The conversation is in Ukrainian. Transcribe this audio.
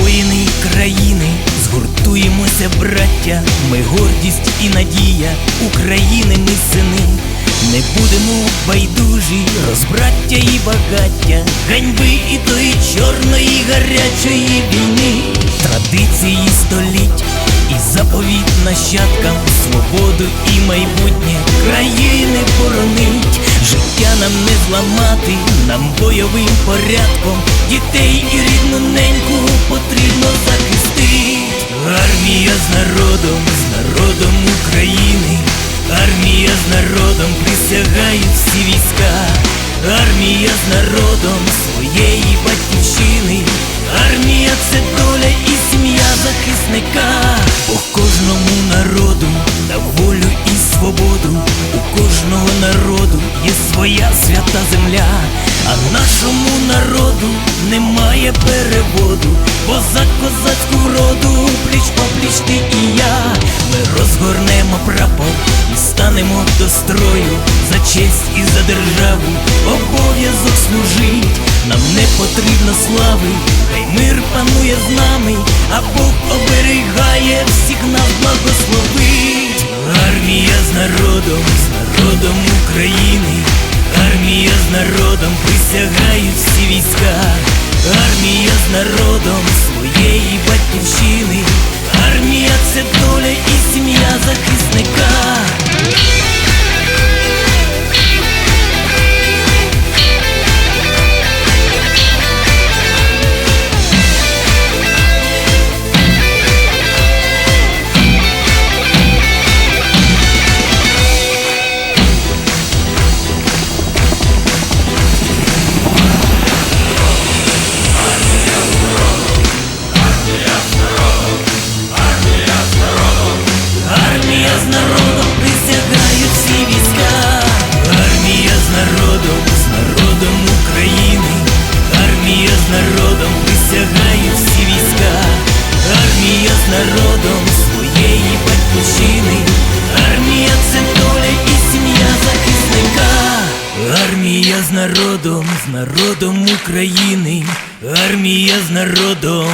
Воїни країни, згуртуємося, браття, ми гордість і надія України, ми сини. Не будемо байдужі, розбраття і багаття, ганьби і тої чорної гарячої війни, традиції століть і заповіт нащадкам, свободу і майбутнє країни боронить, життя нам не зламати, нам бойовим порядком, дітей і рідну народом присягають всі війська, армія з народом своєї батьківщини, армія це доля і сім'я захисника, Бог кожному народу на волю і свободу, у кожного народу є своя свята земля, а нашому народу немає переводу, станемо до строю за честь і за державу, обов'язок служить, нам не потрібно слави, хай мир панує з нами, а Бог оберігає всіх нас благословить. Армія з народом, з народом України, армія з народом присягають всі війська, армія з народом своєї батьківщини, народом всі війська, армія з народом своєї батьківщини, армія це доля і сім'я захисника, армія з народом, з народом України, армія з народом.